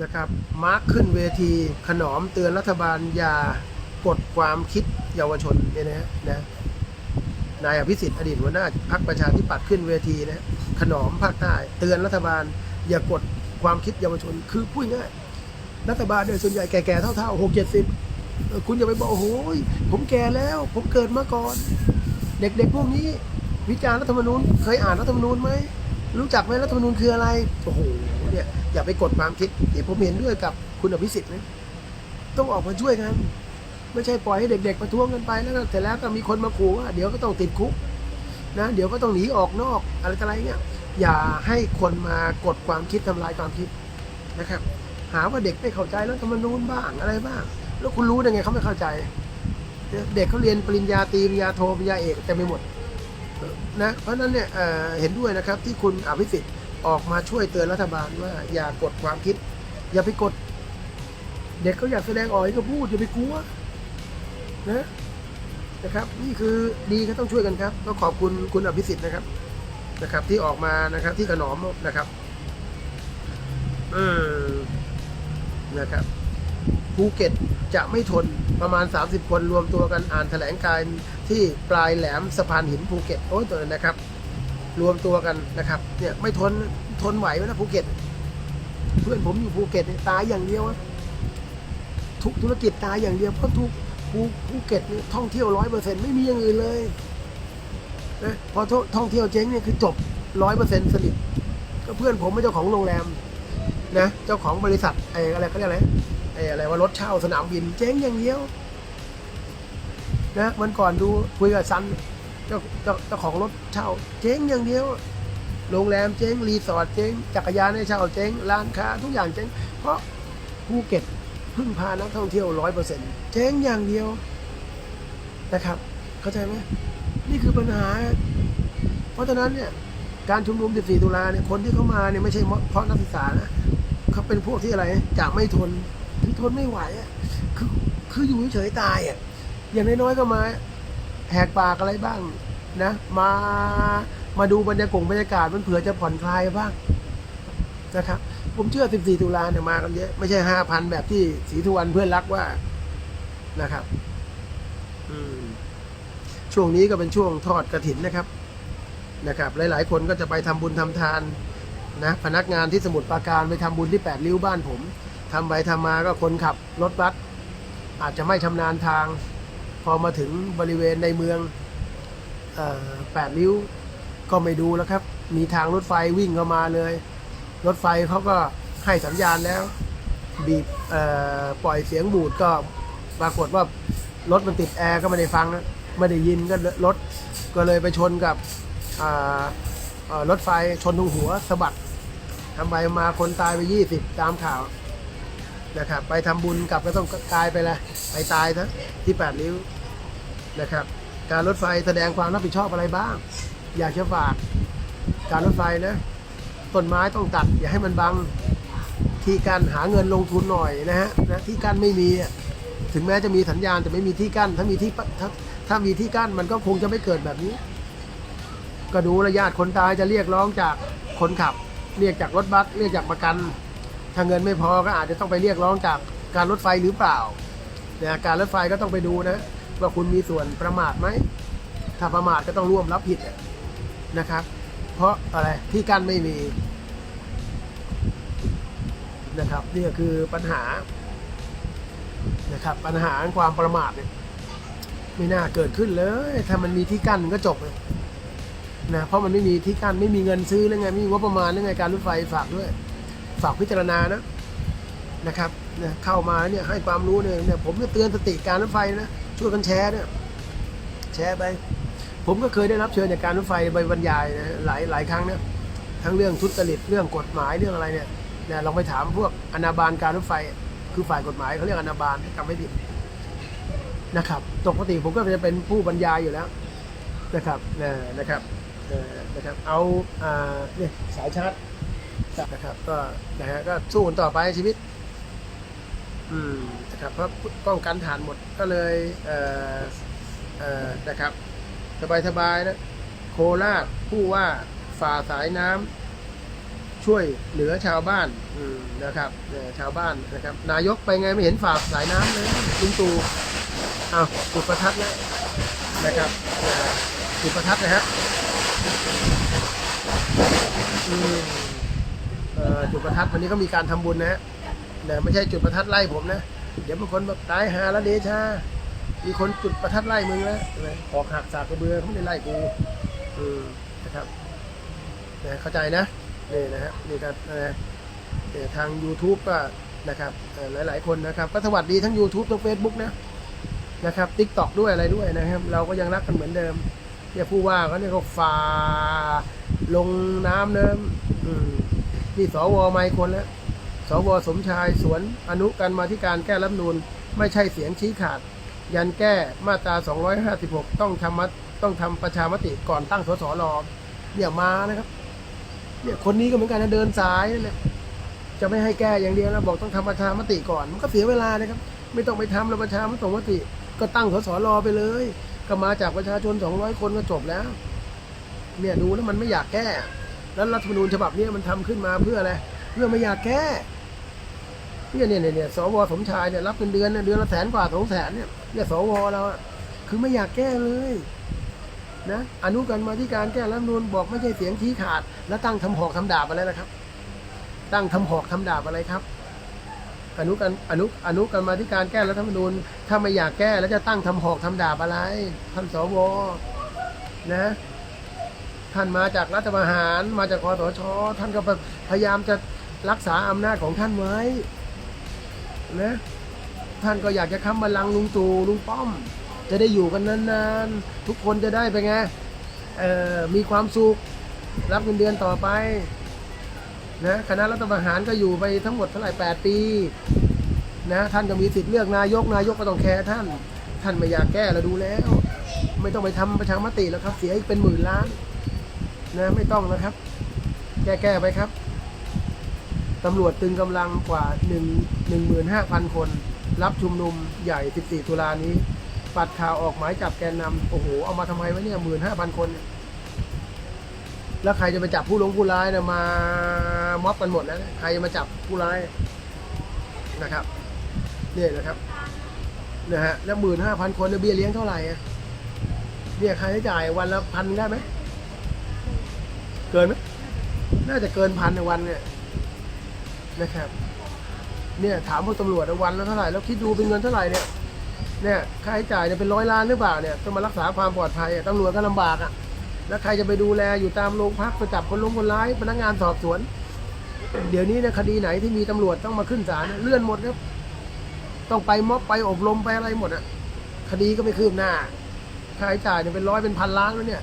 นะครับ มาร์คขึ้นเวทีขนอมเตือนรัฐบาลอย่ากดความคิดเยาวชนเนี่ยนะฮะนะนายอภิสิทธิ์อดีตหัวหน้าพรรคประชาธิปัตย์ขึ้นเวทีนะขนอมภาคใต้เตือนรัฐบาล อย่ากดความคิดเยาวชน คือพูดง่ายรัฐบาลเนี่ยส่วนใหญ่แก่ๆเท่าๆหกเจ็ดสิบคุณอย่าไปบอกโอ้โหผมแก่แล้ว ผมเกิดมาก่อน เด็กๆพวกนี้ วิจารณ์รัฐธรรมนูญเคยอ่านรัฐธรรมนูญไหม รู้จักไหมรัฐธรรมนูญคืออะไร โอ้โห เนี่ย อย่าไปกดความคิด เดี๋ยวผมเห็นด้วยกับคุณอภิสิทธิ์นะ ต้องออกมาช่วยกัน ไม่ใช่ปล่อยให้เด็กๆประท้วงกันไปแล้วก็เสร็จแล้วก็มีคนมาขู่ว่าเดี๋ยวก็ต้องติดคุกนะ เดี๋ยวก็ต้องหนีออกนอกอะไรต่ออะไรเนี่ยอย่าให้คนมากดความคิดทำลายความคิดนะครับ หาว่าเด็กไม่เข้าใจรัฐธรรมนูญบ้างอะไรบ้าง แล้วคุณรู้ได้ไงเขาไม่เข้าใจ เด็กเขาเรียนปริญญาตรีปริญญาโทปริญญาเอกเต็มไปหมด นะเพราะนั้นเนี่ยเเห็นด้วยนะครับที่คุณอภิสิทธิ์ออกมาช่วยเตือนรัฐบาลว่าอย่ากดความคิด อย่าไปกด เด็กเขาอยากแสดงออกก็พูดอย่าไปกลัวนะนะครับ นี่คือดีก็ต้องช่วยกันครับก็ขอบคุณคุณอภิสิทธิ์นะครับนะครับ ที่ออกมานะครับที่ขนอมนะครับ อืมนะครับ ภูเก็ตจะไม่ทนประมาณ 30 คนรวมตัวกันอ่านแถลงการที่ปลายแหลมสะพานหินภูเก็ตโอ้ยตัวนั้นนะครับ รวมตัวกันนะครับเนี่ยไม่ทนทนไหวไหมนะภูเก็ต เพื่อนผมอยู่ภูเก็ตตายอย่างเดียวทุกธุรกิจตายอย่างเดียวเพราะทุกภูภูเก็ตนี่ท่องเที่ยวร้อยเปอร์เซ็นต์ไม่มีอย่างอื่นเลยนะพอท่องเที่ยวเจ๊งเนี่ยคือจบร้อยเปอร์เซ็นต์สนิทก็เพื่อนผมเป็นเจ้าของโรงแรมนะเจ้าของบริษัทไอ้อะไรเขาเรียกอะไร ไอ้อะไรว่ารถเช่าสนามบินเจ๊งอย่างเดียวนะวันก่อนดูคุยกับซันเจ้าเจ้าเจ้าของรถเช่า เจ๊งอย่างเดียว โรงแรมเจ๊งรีสอร์ทเจ๊งจักรยานให้เช่าเจ๊งร้านค้าทุกอย่างเจ๊งเพราะภูเก็ตพึ่งพานักท่องเที่ยวร้อยเปอร์เซ็นต์เจ๊งอย่างเดียวนะครับ เข้าใจไหมนี่คือปัญหา เพราะฉะนั้นเนี่ยการชุมนุม 14 ตุลาเนี่ยคนที่เข้ามาเนี่ยไม่ใช่เพราะนักศึกษานะเขาเป็นพวกที่อะไรจะไม่ทน คือทนไม่ไหวอะคือคืออยู่เฉยๆตายอะอย่างน้อยๆก็มาแหกปากอะไรบ้างนะ มามาดูบรรยากาศบรรยากาศมันเผื่อจะผ่อนคลายบ้างนะครับ ผมเชื่อ 14 ตุลาเนี่ยมากันเยอะ ไม่ใช่ 5,000 แบบที่สีทุวันเพื่อนรักว่านะครับอืมช่วงนี้ก็เป็นช่วงทอดกระถินนะครับ นะครับ หลาย ๆ คนก็จะไปทำบุญทำทานนะ พนักงานที่สมุทรปราการไปทำบุญที่แปดริ้วบ้านผม ทำไปทำมาก็คนขับรถบัสอาจจะไม่ชำนาญทาง พอมาถึงบริเวณในเมืองแปดริ้วก็ไม่ดูแล้วครับ มีทางรถไฟวิ่งเข้ามาเลย รถไฟเขาก็ให้สัญญาณแล้ว บีบปล่อยเสียงบูดก็ปรากฏว่ารถมันติดแอร์ก็ไม่ได้ฟังนะไม่ได้ยินก็รถก็เลยไปชนกับรถไฟชนตรงหัวสะบัดทำไปมาคนตายไปยี่สิบตามข่าว นะครับ ไปทำบุญกลับก็ต้องตายไปละไปตายนะที่แปดริ้วนะครับ การรถไฟแสดงความรับผิดชอบอะไรบ้าง อยากจะฝากการรถไฟนะต้นไม้ต้องตัด อย่าให้มันบังที่การหาเงินลงทุนหน่อยนะฮะนะที่กั้นไม่มีถึงแม้จะมีสัญญาณแต่ไม่มีที่กั้น ถ้ามีที่ปะถ้าถ้ามีที่กั้นมันก็คงจะไม่เกิดแบบนี้ ก็ดูระยะคนตายจะเรียกร้องจากคนขับ เรียกจากรถบัสเรียกจากประกัน ถ้าเงินไม่พอก็อาจจะต้องไปเรียกร้องจากการรถไฟหรือเปล่าเนี่ยการรถไฟก็ต้องไปดูนะ ว่าคุณมีส่วนประมาทไหม ถ้าประมาทก็ต้องร่วมรับผิดนะครับ เพราะอะไรที่กั้นไม่มีนะครับนี่ก็คือปัญหานะครับ ปัญหาความประมาทเนี่ยไม่น่าเกิดขึ้นเลย ถ้ามันมีที่กั้นมันก็จบเลยนะเพราะมันไม่มีที่กั้นไม่มีเงินซื้อแล้วไงไม่มีงบประมาณแล้วไงการรถไฟฝากด้วย ฝากพิจารณานะนะครับเนี่ยเข้ามาเนี่ยให้ความรู้เนี่ยเนี่ยผมจะเตือนสติการรถไฟนะช่วยกันแชร์เนี่ยแชร์ไป ผมก็เคยได้รับเชิญจากการรถไฟไปบรรยายนะหลายหลายครั้งนะทั้งเรื่องทุจริตเรื่องกฎหมายเรื่องอะไรเนี่ยเนี่ยลองไปถามพวกอนาบาลการรถไฟ คือฝ่ายกฎหมายเขาเรียกอนาบาลจำไม่ผิดนะครับปกติผมก็จะเป็นผู้บรรยายอยู่แล้วนะครับนะนะครับนะครับเอาอ่าเนี่ยสายชาร์จ นะครับ ก็นะฮะก็สู้กันต่อไปชีวิต อืมนะครับ เพราะป้องกันฐานหมดก็เลยเอ่อเอ่อนะครับ สบายสบายๆนะโคราชผู้ว่าฝ่าสายน้ำช่วยเหลือชาวบ้านอืมนะครับเอ่อชาวบ้านนะครับ นายกไปไงไม่เห็นฝากสายน้ำเลยลุงตู่อ้าวจุดประทัดแล้วนะครับเอ่อจุดประทัดนะฮะอืมเอ่อ จุดประทัดวันนี้ก็มีการทำบุญนะฮะแต่ไม่ใช่จุดประทัดไล่ผมนะ เดี๋ยวบางคนแบอกตายหาแล้วเดชา มีคนจุดประทัดไล่มึงแล้วใช่ไหมออกหักสากกระเบือเขาไม่ได้ไล่กูอืมนะครับนะเข้าใจนะนี่นะฮะนี่ก็นะทาง YouTube ก็นะครับหลาย ๆ คนนะครับ ก็สวัสดีทั้ง YouTube ทั้ง Facebook นะนะครับ TikTok ด้วยอะไรด้วยนะครับ เราก็ยังรักกันเหมือนเดิมเนี่ยผู้ว่าเขาเนี่ยก็ฝ่าลงน้ำเนิมอืม นี่สวไม่คนแล้วสวสมชายสวนอนุกันมาที่การแก้รัฐนูนไม่ใช่เสียงชี้ขาด ยันแก้มาตรา 256 ต้องทำมัต้องทำประชามติก่อนตั้งสสรเนี่ยมานะครับเนี่ยคนนี้ก็เหมือนกันนะเดินสายนั่นแหละจะไม่ให้แก้อย่างเดียวนะบอกต้องทำประชามติก่อน มันก็เสียเวลานะครับ ไม่ต้องไปทำแล้วประชามติก็ตั้งสสรไปเลย ก็มาจากประชาชน 200 คนก็จบแล้ว เนี่ยดูแล้วมันไม่อยากแก้ แล้วรัฐธรรมนูญฉบับนี้มันทำขึ้นมาเพื่ออะไรเพื่อไม่อยากแก้เนี่ยเนี่ยเนี่ยสวสมชายเนี่ยรับเงินเดือนเดือนละแสนกว่าสองแสนเนี่ยเนี่ยสวเราอะคือไม่อยากแก้เลยนะอนุกันมาที่การแก้รัฐธรรมนูญบอกไม่ใช่เสียงชี้ขาด แล้วตั้งทำหอกทำดาบอะไรนะครับ ตั้งทำหอกทำดาบอะไรครับ อนุกันอนุอนุกันมาที่การแก้รัฐธรรมนูญถ้าไม่อยากแก้แล้วจะตั้งทำหอกทำดาบอะไรท่านสวนะ ท่านมาจากรัฐประหาร มาจากคอสชท่านก็พยายามจะรักษาอำนาจของท่านไว้นะท่านก็อยากจะค้ำบัลลังก์ลุงตู่ลุงป้อม จะได้อยู่กันนานๆ ทุกคนจะได้ไปไงเอ่อมีความสุขรับเงินเดือนต่อไปนะคณะรัฐประหารก็อยู่ไปทั้งหมดเท่าไหร่8ปีนะท่านก็มีสิทธิ์เลือกนายกนายกก็ต้องแคร์ท่าน ท่านไม่อยากแก้เราดูแล้ว ไม่ต้องไปทำประชามติแล้วครับ เสียอีกเป็นหมื่นล้าน นะไม่ต้องนะครับ แก้แก้ไปครับตำรวจตึงกำลังกว่า1 15,000 คน รับชุมนุมใหญ่ 14 ตุลานี้ ปัดข่าวออกหมายจับแกนนำโอ้โห เอามาทำไมวะเนี่ย 15,000 คน แล้วใครจะไปจับผู้ลงผู้ร้ายเนี่ยมา ม็อบกันหมดแล้วใครจะมาจับผู้ร้ายนะครับเนี่ยนะครับนะฮะแล้ว15,000คนเนี่ยเบี้ยเลี้ยงเท่าไหร่เบี้ยใค่าใช้จ่ายวันละพันได้ไหม เกินไหมน่าจะเกินพันในวันเนี่ยนะครับ เนี่ยถามพวกตำรวจว่าวันละเท่าไหร่แล้วคิดดูเป็นเงินเท่าไหร่เนี่ยเนี่ยค่าใช้จ่ายเนี่ยเป็นร้อยล้านหรือเปล่าเนี่ยต้องมารักษาความปลอดภัยตำรวจก็ลำบากอะ แล้วใครจะไปดูแลอยู่ตามโรงพักไปจับคนลงคนร้ายพนักงานสอบสวน เดี๋ยวนี้เนี่ยคดีไหนที่มีตำรวจต้องมาขึ้นศาลเนี่ยเลื่อนหมดครับต้องไปม็อบไปอบรมไปอะไรหมดอะคดีก็ไม่คืบหน้าค่าใช้จ่ายเนี่ยเป็นร้อยเป็นพันล้านแล้วเนี่ย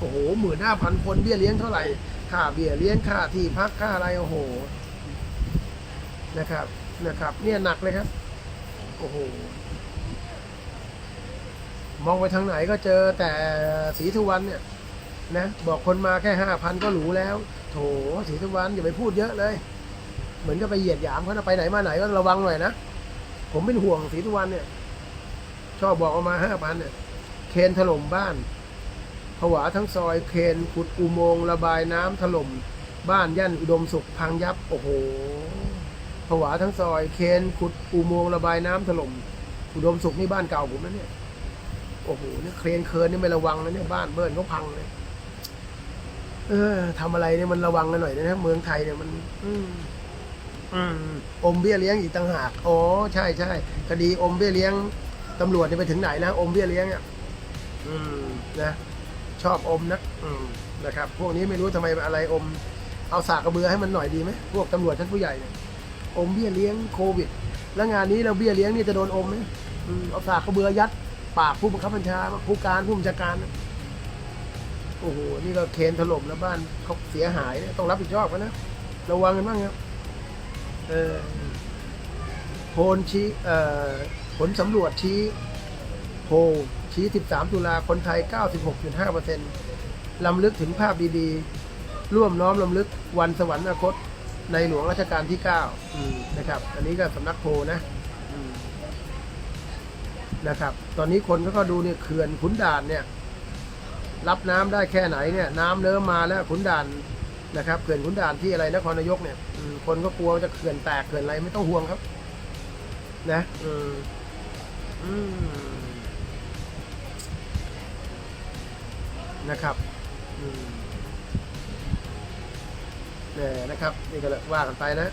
โอ้โหหมื่นห้าพันคนเบี้ยเลี้ยงเท่าไหร่ค่าเบี้ยเลี้ยงค่าที่พักค่าอะไรโอ้โหนะครับนะครับ เนี่ยหนักเลยครับ โอ้โหมองไปทางไหนก็เจอแต่สีทุวันเนี่ยนะบอกคนมาแค่ห้าพันก็หรูแล้ว โถสีทุวันอย่าไปพูดเยอะเลย เหมือนกับไปเหยียดหยามเขาไปไหนมาไหนก็ระวังหน่อยนะผมเป็นห่วงสีทุวันเนี่ย ชอบบอกเอามาห้าพันเนี่ยเคนถล่มบ้าน ผวาทั้งซอยเคนขุดอุโมงค์ระบายน้ำถล่ม บ้านย่านอุดมสุขพังยับ โอ้โหผวาทั้งซอยเคนขุดอุโมงค์ระบายน้ำถล่ม อุดมสุขนี่บ้านเก่าผมนะเนี่ยโอ้โหเนี่ยเครนเคินนี่ไม่ระวังนะเนี่ยบ้านเบิ้ลเขาพังเลยเออทำอะไรเนี่ยมันระวังกันหน่อยนะเมืองไทยเนี่ยมัน อืมอมเบี้ยเลี้ยงอีกต่างหากอ๋อใช่ใช่คดีอมเบี้ยเลี้ยงตำรวจเนี่ยไปถึงไหนนะอมเบี้ยเลี้ยงอะ อืมนะ ชอบอมนะอืมนะครับ พวกนี้ไม่รู้ทำไมอะไรอม เอาสากกระเบือให้มันหน่อยดีไหมพวกตำรวจชั้นผู้ใหญ่เนี่ยอมเบี้ยเลี้ยงโควิด แล้วงานนี้เราเบี้ยเลี้ยงนี่จะโดนอมไหมอมเอาสากกระเบือยัด ปากผู้บังคับบัญชาผู้การผู้บัญชาการนะโอ้โหนี่ก็เคนถล่มแล้วบ้านเขาเสียหายนี่ยต้องรับผิดชอบกันนะระวังกันบ้างครับเออโพลชี้เอ่อผลสำรวจชี้โพล ชี้ 13 ตุลาคนไทย 96.5%ลำลึกถึงภาพดีๆ ร่วมน้อมลำลึกวันสวรรคต ในหลวงรัชกาลที่ 9 นะครับ อันนี้ก็สำนักโพนะนะครับ ตอนนี้คนก็ดูเนี่ยเขื่อนขุนด่านเนี่ย รับน้ำได้แค่ไหนเนี่ย น้ำเริ่มมาแล้วขุนด่านนะครับเขื่อนขุนด่านที่อะไรนครนายกเนี่ยคนก็กลัวจะเขื่อนแตกเขื่อนอะไรไม่ต้องห่วงครับ นะอืมอืม นะครับเนี่ยนะครับ นี่ก็ว่ากันไปนะ